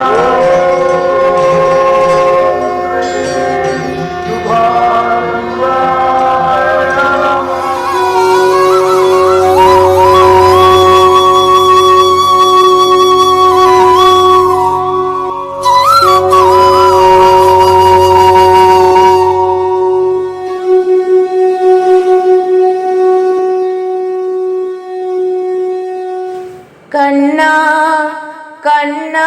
കണ്ണാ കണ്ണാ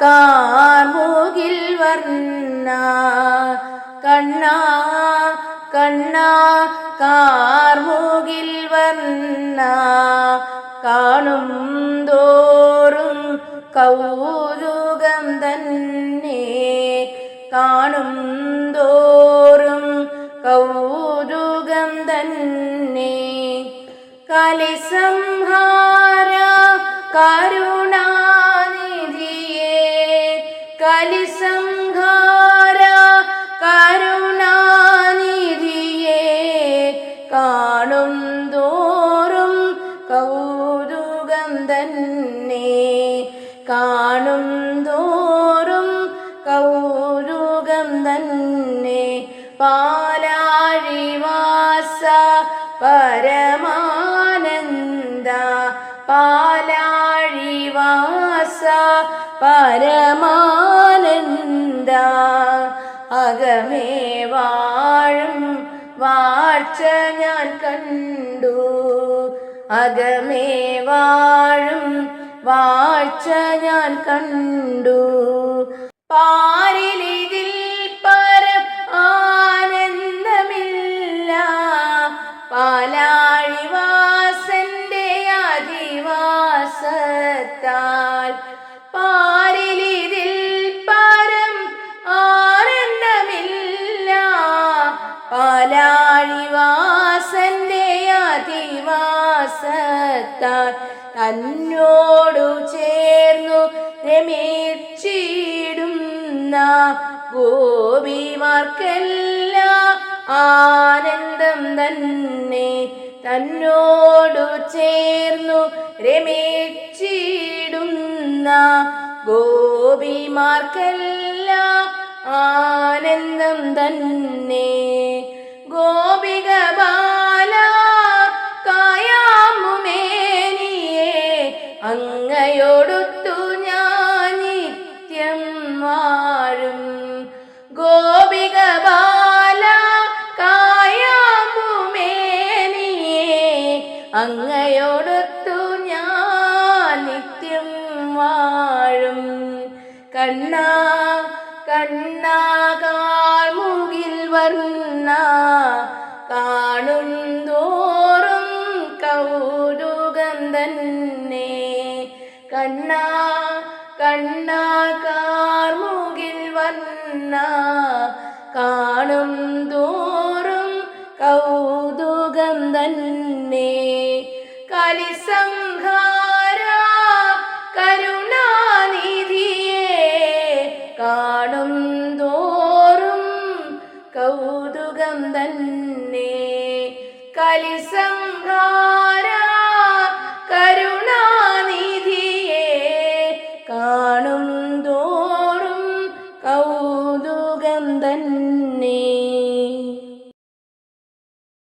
കാർമുകിൽ വർണ. കണ്ണ കണ്ണ കാർമുകിൽ വർണ. കാണും തോറും കൗതുകം തന്നെ. കാണും തോറും കൗതുകം തന്നെ. കലിസംഹാര കരുണാനിധിയേ കലിസംഹാര കരുണാനിധിയേ കാണും തോറും കൗതുകം തന്നെ കാണും തോറും കൗതുകം തന്നെ പാലാഴിവാസ പരമാനന്ദ പാലാഴിവാസ പരമാനന്ദ അകമേ വാഴും. വാഴ്ച ഞാൻ കണ്ടു. അകമേ വാഴും. വാഴ്ച ഞാൻ കണ്ടു. പാരിലിതിൽ പരം ആനന്ദമില്ല. പാലാഴിവാസന്റെ അധിവാസത്താൽ അധിവാസത്താൽ തന്നോടു ചേർന്നു രമിച്ചിടുന്ന ഗോപിമാർക്കെല്ലാം ആനന്ദം തന്നെ തന്നോടു ചേർന്നു രമിച്ചിടുന്ന ഗോപിമാർക്കെല്ലാം ആനന്ദം തന്നെ അങ്ങയോടൊത്തു ഞാൻ നിത്യം വാഴും. കണ്ണാ കണ്ണാകാർമുകിൽ വർണ കാണും തോറും കൗതുകം തന്നെ. കണ്ണാ കണ്ണാകാർമുകിൽ വർണ കാണും തന്നെ. കലിസംഹാര കരുണാനിധിയെ കാണും തോറും കൗതുകം തന്നെ. കലിസംഹാര